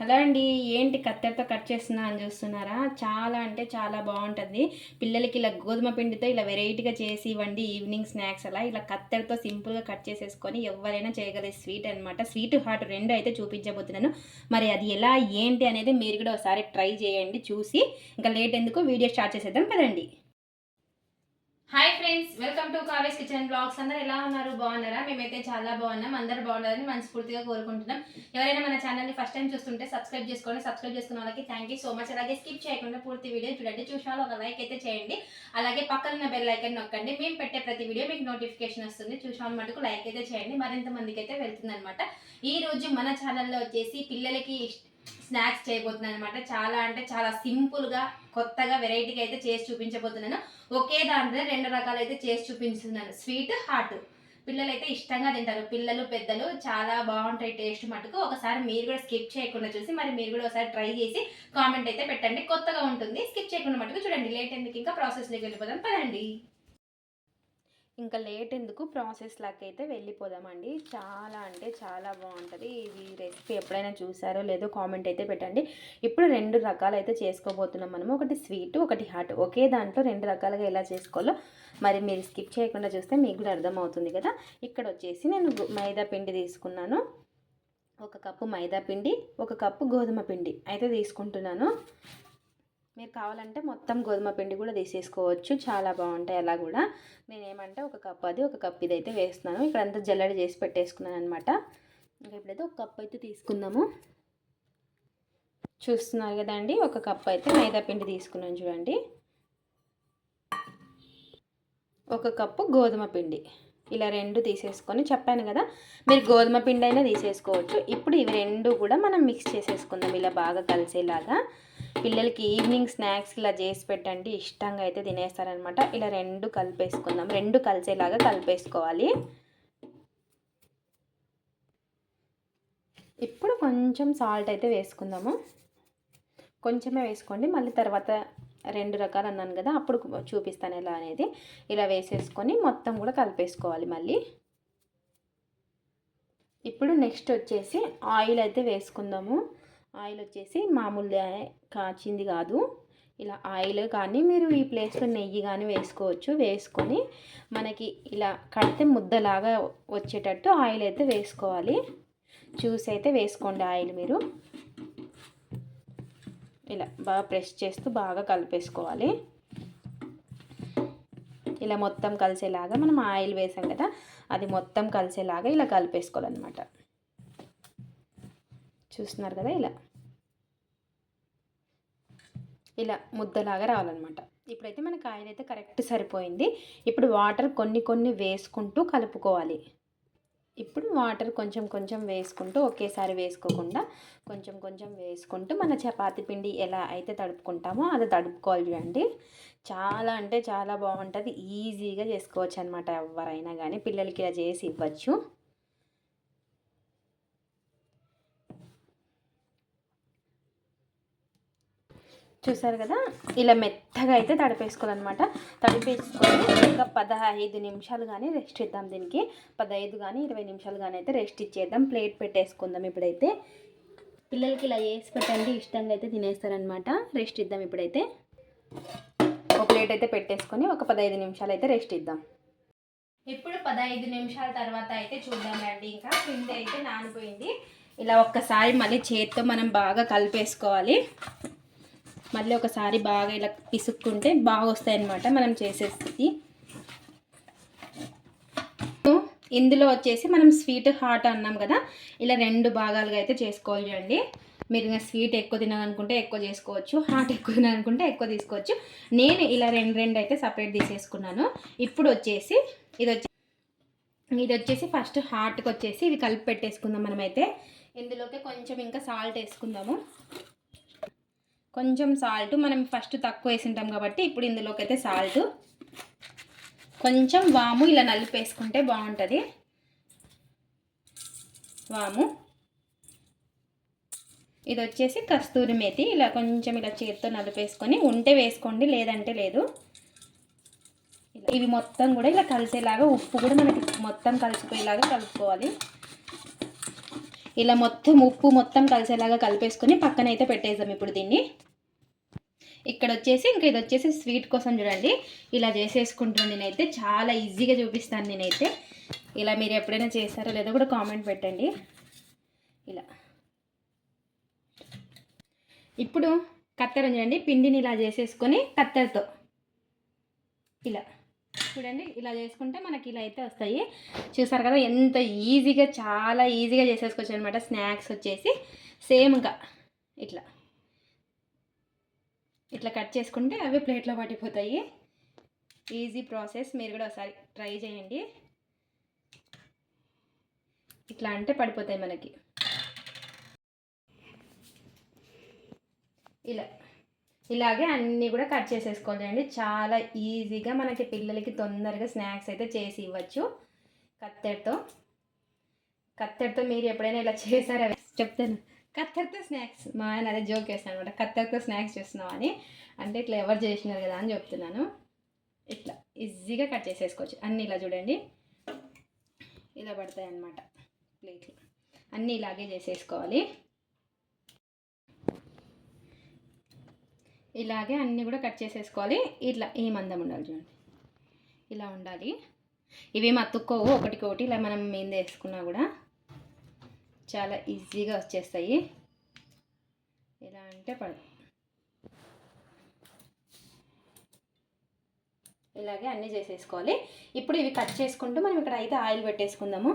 Hello అండి ఏంటి కత్తెరతో cut చేస్తున్నా అని చూస్తున్నారా? చాలా అంటే చాలా బాగుంటుంది. పిల్లలకి ఇలా గోధుమ పిండితో ఇలా వెరైటీగా చేసి ఇవ్వండి ఈవినింగ్ స్నాక్స్ అలా. ఇలా కత్తెరతో సింపుల్గా కట్ చేసేసుకొని ఎవరైనా చేయగలిగే స్వీట్ అనమాట స్వీట్ హాట్ రెండు అయితే చూపించబోతున్నాను. మరి అది ఎలా ఏంటి అనేది మీరు కూడా ఒకసారి ట్రై చేయండి చూసి. ఇంకా లేట్ ఎందుకు? వీడియో స్టార్ట్ చేసేద్దాం కదండి hi friends welcome to కావేస్ kitchen blogs అందరు ఎలా ఉన్నారు? బాగున్నారా? మేమైతే చాలా బాగున్నాం. అందరు బాగున్నారని మనస్ఫూర్తిగా కోరుకుంటున్నాం. ఎవరైనా మన ఛానల్ని ఫస్ట్ టైం చూస్తుంటే సబ్స్క్రైబ్ చేసుకోండి. సబ్స్క్రైబ్ చేసుకున్న వాళ్ళకి థ్యాంక్ యూ సో మచ్ అలాగే స్కిప్ చేయకుండా పూర్తి వీడియో చూడండి. చూసిన ఒక లైక్ అయితే చేయండి. అలాగే పక్కన బెల్ ఐకన్ నొక్కండి. మేము పెట్టే ప్రతి వీడియో మీకు నోటిఫికేషన్ వస్తుంది. చూసిన మటుకు లైక్ అయితే చేయండి. మరింత మందికి అయితే వెళ్తుంది అనమాట ఈ రోజు మన ఛానల్లో వచ్చేసి పిల్లలకి స్నాక్స్ చేయబోతున్నాను అనమాట చాలా అంటే చాలా సింపుల్గా కొత్తగా వెరైటీగా అయితే చేసి చూపించబోతున్నాను. ఒకే దాంట్లో రెండు రకాలు అయితే చేసి చూపించుతున్నాను. స్వీట్ హాట్ పిల్లలు అయితే ఇష్టంగా తింటారు. పిల్లలు పెద్దలు చాలా బాగుంటాయి టేస్ట్ మటుకు. ఒకసారి మీరు కూడా స్కిప్ చేయకుండా చూసి మరి మీరు కూడా ఒకసారి ట్రై చేసి కామెంట్ అయితే పెట్టండి. కొత్తగా ఉంటుంది. స్కిప్ చేయకుండా మటుకు చూడండి. లేట్ ఎందుకు? ఇంకా ప్రాసెస్లోకి వెళ్ళిపోదాం. పదండి. ఇంకా లేట్ ఎందుకు? ప్రాసెస్ లాగా అయితే వెళ్ళిపోదామండి. చాలా అంటే చాలా బాగుంటుంది. ఇది రెసిపీ ఎప్పుడైనా చూసారో లేదో కామెంట్ అయితే పెట్టండి. ఇప్పుడు రెండు రకాలు అయితే చేసుకోబోతున్నాం మనము. ఒకటి స్వీట్ ఒకటి హాట్. ఒకే దాంట్లో రెండు రకాలుగా ఎలా చేసుకోవాలో మరి మీరు స్కిప్ చేయకుండా చూస్తే మీకు కూడా అర్థమవుతుంది కదా. ఇక్కడ వచ్చేసి నేను మైదా పిండి తీసుకున్నాను. ఒక కప్పు మైదా పిండి ఒక కప్పు గోధుమ పిండి అయితే తీసుకుంటున్నాను. మీరు కావాలంటే మొత్తం గోధుమ పిండి కూడా తీసేసుకోవచ్చు. చాలా బాగుంటాయి అలా కూడా. నేనేమంటే ఒక కప్ అది ఒక కప్ ఇది అయితే వేస్తున్నాను. ఇక్కడ అంతా జల్లడి చేసి పెట్టేసుకున్నాను అనమాట ఇంకా ఇప్పుడైతే ఒక కప్ అయితే తీసుకుందాము. చూస్తున్నారు కదండి ఒక కప్ అయితే మైదా పిండి తీసుకున్నాను చూడండి. ఒక కప్పు గోధుమ పిండి. ఇలా రెండు తీసేసుకొని చెప్పాను కదా మీరు గోధుమ పిండి అయినా తీసేసుకోవచ్చు. ఇప్పుడు ఇవి రెండు కూడా మనం మిక్స్ చేసేసుకుందాం ఇలా బాగా కలిసేలాగా. పిల్లలకి ఈవినింగ్ స్నాక్స్ ఇలా చేసి పెట్టండి. ఇష్టంగా అయితే తినేస్తారనమాట. ఇలా రెండు కలిపేసుకుందాం. రెండు కలిసేలాగా కలిపేసుకోవాలి. ఇప్పుడు కొంచెం సాల్ట్ అయితే వేసుకుందాము. కొంచెమే వేసుకోండి. మళ్ళీ తర్వాత రెండు రకాలు అన్నాను కదా అప్పుడు చూపిస్తాను ఎలా అనేది. ఇలా వేసేసుకొని మొత్తం కూడా కలిపేసుకోవాలి మళ్ళీ. ఇప్పుడు నెక్స్ట్ వచ్చేసి ఆయిల్ అయితే వేసుకుందాము. ఆయిల్ వచ్చేసి మామూలు కాచింది కాదు. ఇలా ఆయిల్ కానీ మీరు ఈ ప్లేస్లో నెయ్యి కానీ వేసుకోవచ్చు. వేసుకొని మనకి ఇలా కడితే ముద్దలాగా వచ్చేటట్టు ఆయిల్ అయితే వేసుకోవాలి. చూసి అయితే వేసుకోండి ఆయిల్ మీరు. ఇలా బాగా ప్రెస్ చేస్తూ బాగా కలిపేసుకోవాలి. ఇలా మొత్తం కలిసేలాగా మనం ఆయిల్ వేసాం కదా అది మొత్తం కలిసేలాగా ఇలా కలిపేసుకోవాలన్నమాట. చూస్తున్నారు కదా ఇలా. ఇలా ముద్దలాగా రావాలన్నమాట. ఇప్పుడైతే మనకు ఆయిల్ అయితే కరెక్ట్ సరిపోయింది. ఇప్పుడు వాటర్ కొన్ని కొన్ని వేసుకుంటూ కలుపుకోవాలి. ఇప్పుడు వాటర్ కొంచెం కొంచెం వేసుకుంటూ ఒకేసారి వేసుకోకుండా కొంచెం కొంచెం వేసుకుంటూ మన చపాతి పిండి ఎలా అయితే తడుపుకుంటామో అది తడుపుకోవాలి చూడండి. చాలా అంటే చాలా బాగుంటుంది. ఈజీగా చేసుకోవచ్చు అనమాట ఎవరైనా కానీ పిల్లలకి ఇలా చేసి ఇవ్వచ్చు. చూసారు కదా? ఇలా మెత్తగా అయితే తడిపేసుకోవాలన్నమాట. తడిపేసుకొని ఒక పదహైదు నిమిషాలు కానీ రెస్ట్ ఇద్దాం దీనికి. పదహైదు కానీ ఇరవై నిమిషాలు కానీ అయితే రెస్ట్ ఇచ్చేద్దాం. ప్లేట్ పెట్టేసుకుందాం ఇప్పుడైతే. పిల్లలకి ఇలా వేసి పెట్టండి. ఇష్టంగా అయితే తినేస్తారనమాట రెస్ట్ ఇద్దాం ఇప్పుడైతే. ఒక ప్లేట్ అయితే పెట్టేసుకొని ఒక పదహైదు నిమిషాలు అయితే రెస్ట్ ఇద్దాం. ఇప్పుడు పదహైదు నిమిషాల తర్వాత అయితే చూద్దామండి. ఇంకా పిండి అయితే నానిపోయింది. ఇలా ఒక్కసారి మళ్ళీ చేత్తో మనం బాగా కలిపేసుకోవాలి. మళ్ళీ ఒకసారి బాగా ఇలా పిసుక్కుంటే బాగా వస్తాయి అన్నమాట మనం చేసేది ఇందులో వచ్చేసి మనం స్వీట్ హాట్ అన్నాం కదా ఇలా రెండు భాగాలుగా అయితే చేసుకోవాలి చూడండి. మీరు ఇంకా స్వీట్ ఎక్కువ తినాలనుకుంటే ఎక్కువ చేసుకోవచ్చు హాట్ ఎక్కువ తినాలనుకుంటే ఎక్కువ తీసుకోవచ్చు. నేను ఇలా రెండు రెండు అయితే సపరేట్ తీసేసుకున్నాను. ఇప్పుడు వచ్చేసి ఇది వచ్చి ఇది వచ్చేసి ఫస్ట్ హాట్కి వచ్చేసి ఇవి కలిపి పెట్టేసుకుందాం మనమైతే. ఇందులోకి కొంచెం ఇంకా సాల్ట్ వేసుకుందాము. కొంచెం సాల్ట్ మనం ఫస్ట్ తక్కువ వేసింటాం కాబట్టి ఇప్పుడు ఇందులోకి అయితే సాల్ట్. కొంచెం వాము ఇలా నలిపేసుకుంటే బాగుంటుంది. వాము. ఇది వచ్చేసి కస్తూరి మేతి. ఇలా కొంచెం ఇలా చేతితో నలిపేసుకొని ఉంటే వేసుకోండి లేదంటే లేదు. ఇవి మొత్తం కూడా ఇలా కలిసేలాగా ఉప్పు కూడా మనకి మొత్తం కలిసిపోయేలాగా కలుపుకోవాలి. ఇలా మొత్తం ఉప్పు మొత్తం కలిసేలాగా కలిపేసుకొని పక్కన అయితే పెట్టేద్దాం ఇప్పుడు దీన్ని. ఇక్కడ వచ్చేసి ఇంకా ఇది వచ్చేసి స్వీట్ కోసం చూడండి. ఇలా చేసేసుకుంటున్నాను నేనైతే. చాలా ఈజీగా చూపిస్తాను నేనైతే. ఇలా మీరు ఎప్పుడైనా చేస్తారో లేదో కూడా కామెంట్ పెట్టండి. ఇలా. ఇప్పుడు కత్తెర చూడండి. పిండిని ఇలా చేసేసుకొని కత్తెరతో. ఇలా. చూడండి ఇలా చేసుకుంటే మనకి ఇలా అయితే వస్తాయి. చూసారు కదా ఎంత ఈజీగా చాలా ఈజీగా చేసేసుకోవచ్చు అనమాట స్నాక్స్ వచ్చేసి సేమ్గా ఇట్లా. ఇట్లా కట్ చేసుకుంటే అవి ప్లేట్లో పట్టిపోతాయి. Easy process. మీరు కూడా ఒకసారి ట్రై చేయండి. ఇట్లా అంటే పడిపోతాయి మనకి. ఇలా. ఇలాగే అన్నీ కూడా కట్ చేసేసుకోవాలండి. చాలా ఈజీగా మనకి పిల్లలకి తొందరగా స్నాక్స్ అయితే చేసి ఇవ్వచ్చు. కత్తెరతో. కత్తెరతో మీరు ఎప్పుడైనా ఇలా చేశారా? చెప్తాను. కత్తెరతో స్నాక్స్. మా ఆయన అదే జోక్ వేస్తాను అనమాట కత్తెరతో స్నాక్స్ చేస్తున్నాం అని. అంటే ఇట్లా ఎవరు చేసినారు కదా అని చెప్తున్నాను. ఇట్లా ఈజీగా కట్ చేసేసుకోవచ్చు. అన్నీ ఇలా చూడండి. ఇలా పడతాయి అన్నమాట ప్లేట్లు. అన్నీ ఇలాగే చేసేసుకోవాలి. ఇలాగే అన్నీ కూడా కట్ చేసేసుకోవాలి. ఇట్లా ఈ మందం ఉండాలి చూడండి. ఇలా ఉండాలి. ఇవేం అతుక్కోవు. ఒకటికి ఒకటి ఇలా మనం మీద వేసుకున్నా కూడా చాలా ఈజీగా వచ్చేస్తాయి. ఎలా అంటే పడదు ఇలాగే అన్నీ చేసేసుకోవాలి. ఇప్పుడు ఇవి కట్ చేసుకుంటూ మనం ఇక్కడ అయితే ఆయిల్ పెట్టేసుకుందాము.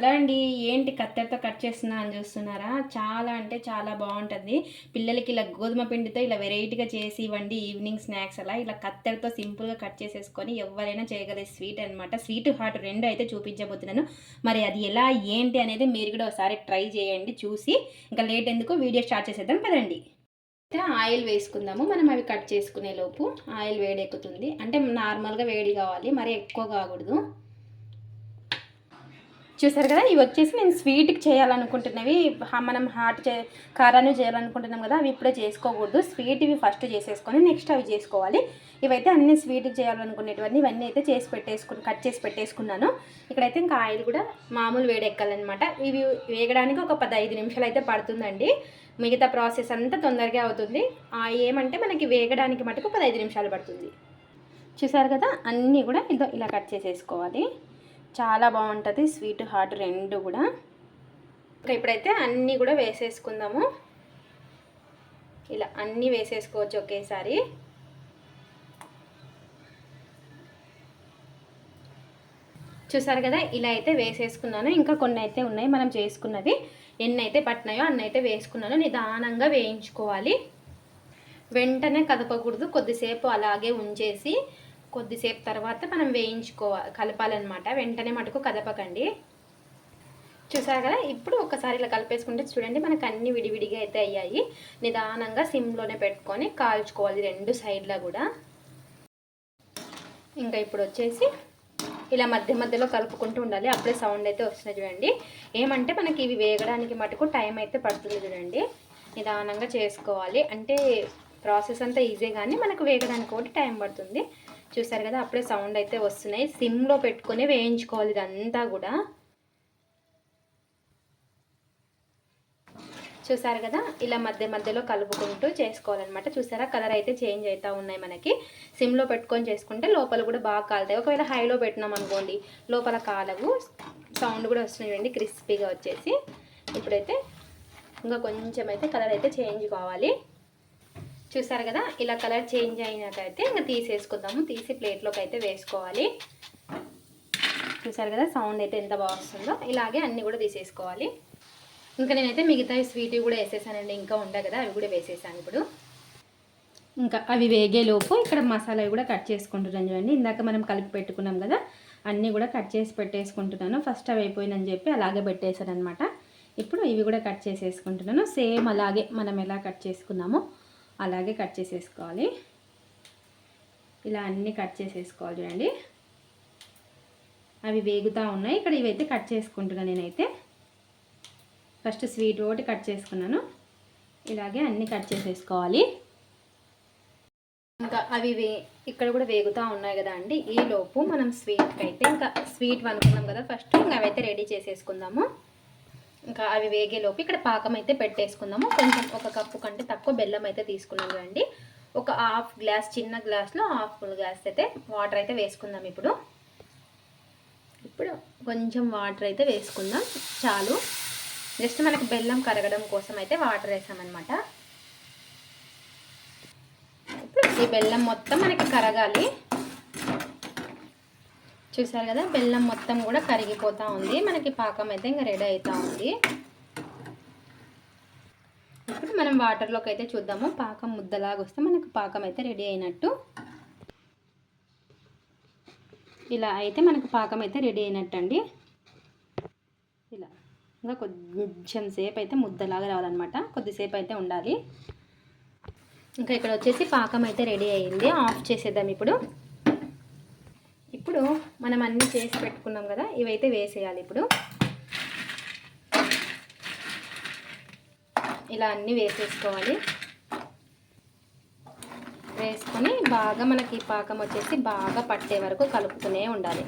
హలో అండి. ఏంటి కత్తెరతో కట్ చేస్తున్నా అని చూస్తున్నారా? చాలా అంటే చాలా బాగుంటుంది. పిల్లలకి ఇలా గోధుమ పిండితో ఇలా వెరైటీగా చేసి ఇవ్వండి ఈవినింగ్ స్నాక్స్ అలా ఇలా కత్తెరతో సింపుల్గా కట్ చేసేసుకొని ఎవరైనా చేయగలిగే స్వీట్ అనమాట స్వీట్ హాట్ రెండు అయితే చూపించబోతున్నాను. మరి అది ఎలా ఏంటి అనేది మీరు కూడా ఒకసారి ట్రై చేయండి చూసి ఇంకా లేట్ ఎందుకు? వీడియో స్టార్ట్ చేసేద్దాం పదండి. అయితే ఆయిల్ వేసుకుందాము. మనం అవి కట్ చేసుకునే లోపు ఆయిల్ వేడెక్కుతుంది. అంటే నార్మల్గా వేడి కావాలి మరి ఎక్కువ కాకూడదు. చూసారు కదా? ఇవి వచ్చేసి నేను స్వీట్కి చేయాలనుకుంటున్నవి. మనం హాట్ చే కారాన్ని చేయాలనుకుంటున్నాం కదా అవి ఇప్పుడే చేసుకోకూడదు. స్వీట్ ఇవి ఫస్ట్ చేసేసుకొని నెక్స్ట్ అవి చేసుకోవాలి. ఇవైతే అన్ని స్వీట్కి చేయాలనుకునేటివన్నీ ఇవన్నీ అయితే చేసి పెట్టేసుకుని కట్ చేసి పెట్టేసుకున్నాను. ఇక్కడైతే ఇంకా ఆయిల్ కూడా మామూలు వేడెక్కాలన్నమాట. ఇవి వేగడానికి ఒక పదహైదు నిమిషాలు అయితే పడుతుందండి. మిగతా ప్రాసెస్ అంతా తొందరగా అవుతుంది. ఆ ఏమంటే మనకి వేగడానికి మటుకు పదహైదు నిమిషాలు పడుతుంది. చూసారు కదా? అన్నీ కూడా ఇదో ఇలా కట్ చేసేసుకోవాలి. చాలా బాగుంటుంది. స్వీట్ హాట్ రెండు కూడా. ఇంకా ఇప్పుడైతే అన్నీ కూడా వేసేసుకుందాము. ఇలా అన్నీ వేసేసుకోవచ్చు ఒకేసారి. చూసారు కదా ఇలా అయితే వేసేసుకున్నాను. ఇంకా కొన్ని అయితే ఉన్నాయి. మనం చేసుకున్నవి ఎన్ని అయితే పట్టినాయో అన్ని అయితే వేసుకున్నాను. నిదానంగా వేయించుకోవాలి. వెంటనే కదపకూడదు. కొద్దిసేపు అలాగే ఉంచేసి కొద్దిసేపు తర్వాత మనం వేయించుకోవాలి కలపాలన్నమాట. వెంటనే మటుకు కదపకండి. చూసారు కదా? ఇప్పుడు ఒకసారి ఇలా కలిపేసుకుంటే చూడండి మనకు అన్ని విడివిడిగా అయితే అయ్యాయి. నిదానంగా సిమ్లోనే పెట్టుకొని కాల్చుకోవాలి రెండు సైడ్లా కూడా. ఇంకా ఇప్పుడు వచ్చేసి ఇలా మధ్య మధ్యలో కలుపుకుంటూ ఉండాలి. అప్పుడే సౌండ్ అయితే వస్తుంది చూడండి. ఏమంటే మనకి ఇవి వేగడానికి మటుకు టైం అయితే పడుతుంది చూడండి. నిదానంగా చేసుకోవాలి. అంటే ప్రాసెస్ అంతా ఈజీ కానీ మనకు వేగడానికి ఒకటి టైం పడుతుంది. చూసారు కదా అప్పుడే సౌండ్ అయితే వస్తున్నాయి. సిమ్లో పెట్టుకొని వేయించుకోవాలి ఇదంతా కూడా. చూసారు కదా ఇలా మధ్య మధ్యలో కలుపుకుంటూ చేసుకోవాలన్నమాట. చూసారా కలర్ అయితే చేంజ్ అవుతూ ఉన్నాయి మనకి. సిమ్లో పెట్టుకొని చేసుకుంటే లోపల కూడా బాగా కాలుతాయి. ఒకవేళ హైలో పెట్టినాం అనుకోండి లోపల కాలవు. సౌండ్ కూడా వస్తున్నాయండి క్రిస్పీగా వచ్చేసి. ఇప్పుడైతే ఇంకా కొంచెం అయితే కలర్ అయితే చేంజ్ కావాలి. చూసారు కదా? ఇలా కలర్ చేంజ్ అయినాకైతే ఇంకా తీసేసుకుందాము. తీసి ప్లేట్లోకి అయితే వేసుకోవాలి. చూసారు కదా? సౌండ్ అయితే ఎంత బాగా వస్తుందో. ఇలాగే అన్నీ కూడా తీసేసుకోవాలి. ఇంకా నేనైతే మిగతా స్వీట్ కూడా వేసేసానండి. ఇంకా ఉండే కదా అవి కూడా వేసేసాను ఇప్పుడు. ఇంకా అవి వేగేలోపు ఇక్కడ మసాలా కూడా కట్ చేసుకుంటున్నాను చూడండి. ఇందాక మనం కలిపి పెట్టుకున్నాం కదా అన్నీ కూడా కట్ చేసి పెట్టేసుకుంటున్నాను. ఫస్ట్ అవి అయిపోయిందని చెప్పి అలాగే పెట్టేశాను అనమాట ఇప్పుడు ఇవి కూడా కట్ చేసేసుకుంటున్నాను. సేమ్ అలాగే మనం ఎలా కట్ చేసుకున్నామో అలాగే కట్ చేసేసుకోవాలి. ఇలా అన్నీ కట్ చేసేసుకోవాలి చూడండి. అవి వేగుతూ ఉన్నాయి. ఇక్కడ ఇవైతే కట్ చేసుకుంటున్నాను నేనైతే. ఫస్ట్ స్వీట్ ఒకటి కట్ చేసుకున్నాను. ఇలాగే అన్నీ కట్ చేసేసుకోవాలి. ఇంకా అవి వే ఇక్కడ కూడా వేగుతూ ఉన్నాయి కదా అండి. ఈ లోపు మనం స్వీట్కి అయితే ఇంకా స్వీట్ అనుకున్నాం కదా. ఫస్ట్ ఇంకా అవైతే రెడీ చేసేసుకుందాము. ఇంకా అవి వేగేలోపు ఇక్కడ పాకం అయితే పెట్టేసుకుందాము. కొంచెం ఒక కప్పు కంటే తక్కువ బెల్లం అయితే తీసుకున్నాను అండి ఒక హాఫ్ గ్లాస్ చిన్న గ్లాస్లో హాఫ్ ఫుల్ గ్లాస్ అయితే వాటర్ అయితే వేసుకుందాం ఇప్పుడు. ఇప్పుడు కొంచెం వాటర్ అయితే వేసుకుందాం. చాలు. జస్ట్ మనకు బెల్లం కరగడం కోసం అయితే వాటర్ వేసామన్నమాట. ఇప్పుడు ఈ బెల్లం మొత్తం మనకి కరగాలి. చూసారు కదా బెల్లం మొత్తం కూడా కరిగిపోతూ ఉంది. మనకి పాకం అయితే ఇంకా రెడీ అవుతూ ఉంది. ఇప్పుడు మనం వాటర్లోకి అయితే చూద్దాము. పాకం ముద్దలాగా వస్తే మనకు పాకం అయితే రెడీ అయినట్టు. ఇలా అయితే మనకు పాకం అయితే రెడీ అయినట్టు అండి ఇలా ఇంకా కొంచెం సేపు అయితే ముద్దలాగా రావాలన్నమాట. కొద్దిసేపు అయితే ఉండాలి. ఇంకా ఇక్కడ వచ్చేసి పాకం అయితే రెడీ అయ్యింది ఆఫ్ చేసేద్దాం ఇప్పుడు. ఇప్పుడు మనం అన్నీ చేసి పెట్టుకున్నాం కదా ఇవైతే వేసేయాలి ఇప్పుడు. ఇలా అన్నీ వేసేసుకోవాలి. వేసుకొని బాగా మనకి పాకం వచ్చేసి బాగా పట్టే వరకు కలుపుతూనే ఉండాలి.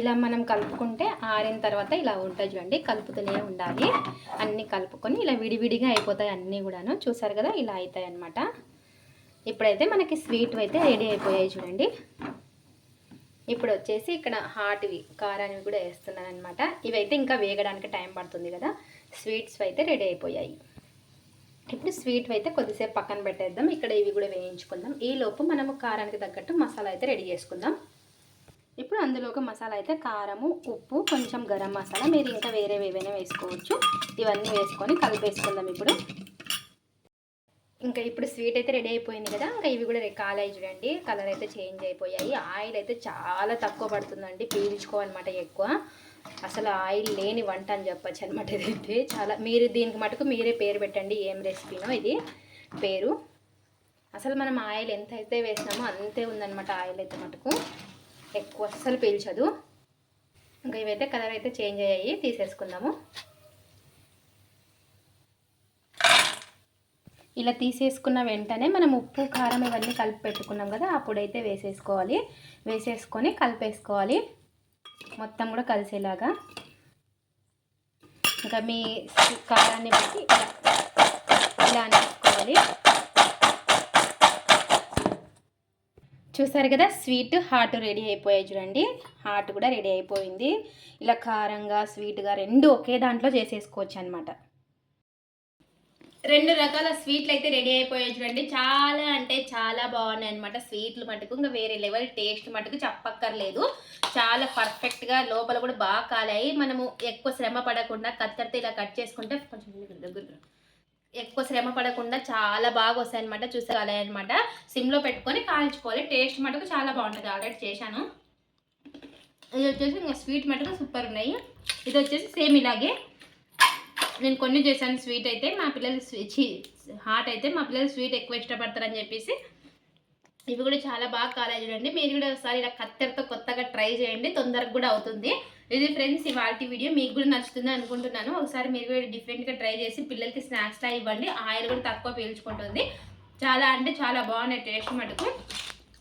ఇలా మనం కలుపుకుంటే ఆరిన తర్వాత ఇలా ఉంటుంది చూడండి కలుపుతూనే ఉండాలి. అన్నీ కలుపుకొని ఇలా విడివిడిగా అయిపోతాయి అన్నీ కూడాను. చూసారు కదా ఇలా అవుతాయి అన్నమాట ఇప్పుడైతే మనకి స్వీట్ అయితే రెడీ అయిపోయాయి చూడండి. ఇప్పుడు వచ్చేసి ఇక్కడ హాట్వి కారాన్ని కూడా వేస్తున్నాను అనమాట ఇవైతే ఇంకా వేగడానికి టైం పడుతుంది కదా. స్వీట్స్ అయితే రెడీ అయిపోయాయి. ఇప్పుడు స్వీట్ అయితే కొద్దిసేపు పక్కన పెట్టేద్దాం. ఇక్కడ ఇవి కూడా వేయించుకుందాం. ఈ లోపు మనము కారానికి తగ్గట్టు మసాలా అయితే రెడీ చేసుకుందాం. ఇప్పుడు అందులోకి మసాలా అయితే కారము ఉప్పు కొంచెం గరం మసాలా. మీరు ఇంకా వేరేవి ఏవైనా వేసుకోవచ్చు. ఇవన్నీ వేసుకొని కలిపేసుకుందాం ఇప్పుడు. ఇంకా ఇప్పుడు స్వీట్ అయితే రెడీ అయిపోయింది కదా ఇంకా ఇవి కూడా కాలాయి చూడండి. కలర్ అయితే చేంజ్ అయిపోయాయి. ఆయిల్ అయితే చాలా తక్కువ పడుతుందండి పీల్చుకోవాలన్నమాట ఎక్కువ. అసలు ఆయిల్ లేని వంట అని చెప్పచ్చు అనమాట ఇదైతే. చాలా మీరు దీనికి మటుకు మీరే పేరు పెట్టండి ఏం రెసిపీనో ఇది పేరు. అసలు మనం ఆయిల్ ఎంత అయితే వేసినామో అంతే ఉందన్నమాట ఆయిల్ అయితే మటుకు. ఎక్కువ అస్సలు పీల్చదు. ఇంకా ఇవైతే కలర్ అయితే చేంజ్ అయ్యాయి తీసేసుకుందాము. ఇలా తీసేసుకున్న వెంటనే మనం ఉప్పు కారం ఇవన్నీ కలిపి పెట్టుకున్నాం కదా అప్పుడైతే వేసేసుకోవాలి. వేసేసుకొని కలిపేసుకోవాలి. మొత్తం కూడా కలిసేలాగా. ఇంకా మీ కారాన్ని బట్టి ఇలా అనేసుకోవాలి. చూసారు కదా స్వీట్ హాట్ రెడీ అయిపోయాయి చూడండి. హాట్ కూడా రెడీ అయిపోయింది. ఇలా కారంగా స్వీట్గా రెండు ఒకే దాంట్లో చేసేసుకోవచ్చు అనమాట రెండు రకాల స్వీట్లు అయితే రెడీ అయిపోయాయి చూడండి. చాలా అంటే చాలా బాగున్నాయి అనమాట స్వీట్లు మటుకు. ఇంకా వేరే లెవెల్ టేస్ట్ మటుకు చెప్పక్కర్లేదు. చాలా పర్ఫెక్ట్గా లోపల కూడా బాగా కాలాయి. మనము ఎక్కువ శ్రమ పడకుండా కత్తెరతో ఇలా కట్ చేసుకుంటే కొంచెం దగ్గర ఎక్కువ శ్రమ పడకుండా చాలా బాగా వస్తాయి అనమాట చూసే అనమాట సిమ్లో పెట్టుకొని కాల్చుకోవాలి. టేస్ట్ మటుకు చాలా బాగుంటుంది. ఆల్రెడీ చేశాను. ఇది వచ్చేసి ఇంకా స్వీట్ మటుకు సూపర్ ఉన్నాయి. ఇది వచ్చేసి సేమ్ ఇలాగే. నేను కొన్ని చేశాను స్వీట్ అయితే మా పిల్లలు హాట్ అయితే మా పిల్లలు స్వీట్ ఎక్కువ ఇష్టపడతారని చెప్పేసి. ఇవి కూడా చాలా బాగా కాలేజ్ చూడండి. మీరు కూడా ఒకసారి ఇలా కత్తెరతో కొత్తగా ట్రై చేయండి తొందరగా కూడా అవుతుంది. ఇది ఫ్రెండ్స్ ఇవాళ వీడియో మీకు కూడా నచ్చుతుంది అనుకుంటున్నాను. ఒకసారి మీరు కూడా డిఫరెంట్గా ట్రై చేసి పిల్లలకి స్నాక్స్లా ఇవ్వండి. ఆయిల్ కూడా తక్కువ పీల్చుకుంటుంది. చాలా అంటే చాలా బాగున్నాయి టేస్ట్ మటుకు.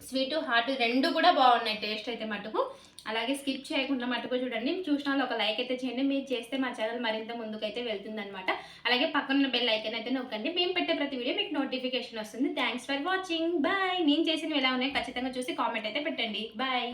స్వీట్ హాట్ రెండు కూడా బాగున్నాయి టేస్ట్ అయితే మటుకు. అలాగే స్కిప్ చేయకుండా మటుకు చూడండి. చూసిన వాళ్ళు ఒక లైక్ అయితే చేయండి. మీరు చేస్తే మా ఛానల్ మరింత ముందుకైతే వెళ్తుంది అనమాట అలాగే పక్కన బెల్ ఐకన్ అయితే నొక్కండి. మేము పెట్టే ప్రతి వీడియో మీకు నోటిఫికేషన్ వస్తుంది. థ్యాంక్స్ ఫర్ వాచింగ్ బాయ్ నేను చేసినవి ఎలా ఉన్నాయి ఖచ్చితంగా చూసి కామెంట్ అయితే పెట్టండి. బాయ్